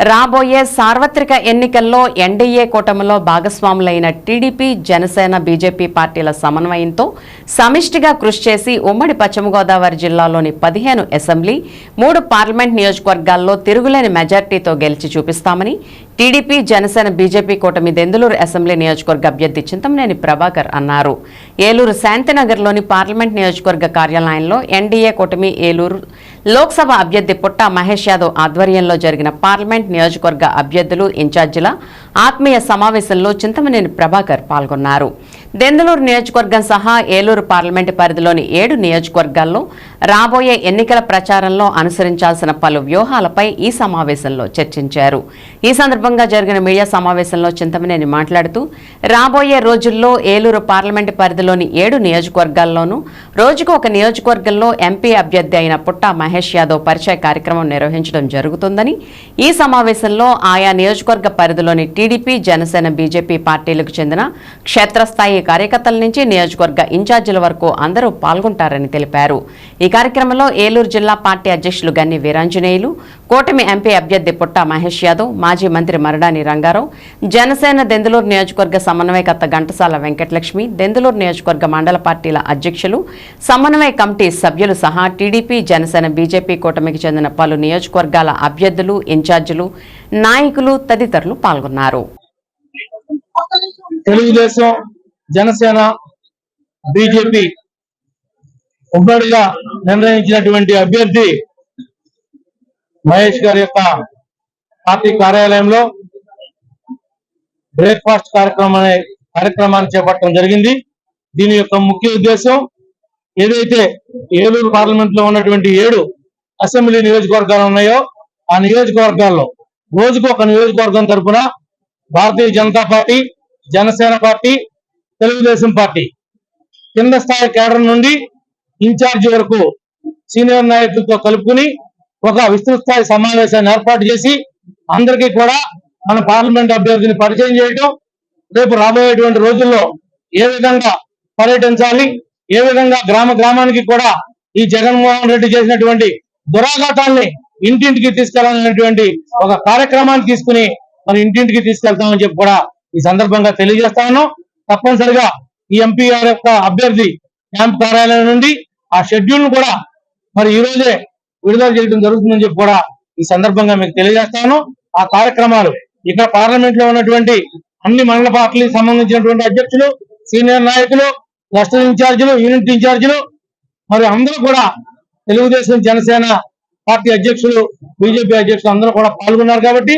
రాబోయే సార్వత్రిక ఎన్నికల్లో ఎన్డీఏ కూటమిలో భాగస్వాములైన టీడీపీ జనసేన బీజేపీ పార్టీల సమన్వయంతో సమిష్టిగా కృషి చేసి ఉమ్మడి పశ్చిమ గోదావరి జిల్లాలోని పదిహేను అసెంబ్లీ మూడు పార్లమెంట్ నియోజకవర్గాల్లో తిరుగులేని మెజార్టీతో గెలిచి చూపిస్తామని టీడీపీ జనసేన బీజేపీ కూటమి దెందులూరు అసెంబ్లీ నియోజకవర్గ అభ్యర్థి చింతమనేని ప్రభాకర్ అన్నారు. ఏలూరు శాంతినగర్లోని పార్లమెంట్ నియోజకవర్గ కార్యాలయంలో ఎన్డీఏ కూటమి ఏలూరు లోక్సభ అభ్యర్థి పుట్ట మహేష్ యాదవ్ ఆధ్వర్యంలో జరిగిన పార్లమెంట్ నియోజకవర్గ అభ్యర్థులు ఇన్ఛార్జీల ఆత్మీయ సమావేశంలో చింతమనేని ప్రభాకర్ పాల్గొన్నారు. దెందలూరు నియోజకవర్గం సహా ఏలూరు పార్లమెంటు పరిధిలోని ఏడు నియోజకవర్గాల్లో రాబోయే ఎన్నికల ప్రచారంలో అనుసరించాల్సిన పలు వ్యూహాలపై ఈ సమావేశంలో చర్చించారు. ఈ సందర్భంగా జరిగిన మీడియా సమావేశంలో చింతమనేని మాట్లాడుతూ రాబోయే రోజుల్లో ఏలూరు పార్లమెంటు పరిధిలోని ఏడు నియోజకవర్గాల్లోనూ రోజుకు ఒక నియోజకవర్గంలో ఎంపీ అభ్యర్థి అయిన పుట్ట మహేష్ యాదవ్ పరిచయ కార్యక్రమం నిర్వహించడం జరుగుతుందని ఈ సమావేశంలో ఆయా నియోజకవర్గ పరిధిలోని టీడీపీ జనసేన బీజేపీ పార్టీలకు చెందిన క్షేత్రస్థాయి కార్యకర్తల నుంచి నియోజకవర్గ ఇన్ఛార్జీల వరకు అందరూ పాల్గొంటారని తెలిపారు. ఈ కార్యక్రమంలో ఏలూరు జిల్లా పార్టీ అధ్యక్షులు గన్ని వీరాంజనేయులు కూటమి ఎంపీ అభ్యర్థి పుట్ట మహేష్ యాదవ్ మాజీ మంత్రి మరడాని రంగారావు జనసేన దెందులూరు నియోజకవర్గ సమన్వయకర్త ఘంటసాల వెంకటలక్ష్మి దెందులూరు నియోజకవర్గ మండల పార్టీల అధ్యక్షులు సమన్వయ కమిటీ సభ్యులు సహా టీడీపీ జనసేన బీజేపీ కూటమికి చెందిన పలు నియోజకవర్గాల అభ్యర్థులు ఇన్ఛార్జీలు నాయకులు తదితరులు పాల్గొన్నారు. తెలుగుదేశం జనసేన బీజేపీ ఉమ్మడిగా నిర్ణయించినటువంటి అభ్యర్థి మహేష్ గారి యొక్క పార్టీ కార్యాలయంలో బ్రేక్ఫాస్ట్ కార్యక్రమం అనే కార్యక్రమాన్ని చేపట్టడం జరిగింది. దీని యొక్క ముఖ్య ఉద్దేశం ఏదైతే ఏలూరు పార్లమెంట్లో ఉన్నటువంటి ఏడు అసెంబ్లీ నియోజకవర్గాలు ఉన్నాయో ఆ నియోజకవర్గాల్లో రోజుకు ఒక నియోజకవర్గం తరపున Bharatiya Janata party Janasena party Telugu Desam party కింద స్థాయి కేడర్ నుండి ఇన్ఛార్జి వరకు సీనియర్ నాయకులతో కలుపుకుని ఒక విస్తృత స్థాయి సమావేశాన్ని ఏర్పాటు చేసి అందరికీ కూడా మన పార్లమెంట్ అభ్యర్థిని పరిచయం చేయటం రేపు రాబోయేటువంటి రోజుల్లో ఏ విధంగా పర్యటించాలి ఏ విధంగా గ్రామ గ్రామానికి కూడా ఈ జగన్మోహన్ రెడ్డి చేసినటువంటి దురాఘాతాల్ని ఇంటింటికి తీసుకెళ్ళాలనేటువంటి ఒక కార్యక్రమాన్ని తీసుకుని మన ఇంటింటికి తీసుకెళ్తామని చెప్పి కూడా ఈ సందర్భంగా తెలియజేస్తా ఉన్నాం. తప్పనిసరిగా ఈ ఎంపీఆర్ యొక్క అభ్యర్థి క్యాంప్ కార్యాలయం నుండి ఆ షెడ్యూల్ను కూడా మరి ఈ రోజే విడుదల చేయడం జరుగుతుందని చెప్పి కూడా ఈ సందర్భంగా మీకు తెలియజేస్తాను. ఆ కార్యక్రమాలు ఇక్కడ పార్లమెంట్లో ఉన్నటువంటి అన్ని మండల పార్టీలకు సంబంధించినటువంటి అధ్యక్షులు సీనియర్ నాయకులు క్లస్టర్ ఇన్ఛార్జీలు యూనిట్ ఇన్ఛార్జీలు మరి అందరూ కూడా తెలుగుదేశం జనసేన పార్టీ అధ్యక్షులు బీజేపీ అధ్యక్షులు అందరూ కూడా పాల్గొన్నారు కాబట్టి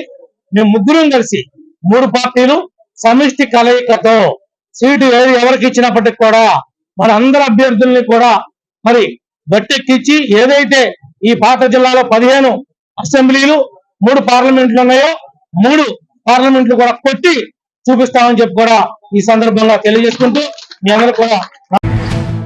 మేము ముగ్గురం కలిసి మూడు పార్టీలు సమిష్టి కలయికతో సీటు ఎవరికి ఇచ్చినప్పటికి కూడా మన అందరి అభ్యర్థుల్ని కూడా మరి గట్టెక్కించి ఏదైతే ఈ పాత జిల్లాలో పదిహేను అసెంబ్లీలు మూడు పార్లమెంట్లు ఉన్నాయో మూడు పార్లమెంట్లు కూడా కొట్టి చూపిస్తామని చెప్పి కూడా ఈ సందర్భంగా తెలియజేసుకుంటూ మీ అందరూ కూడా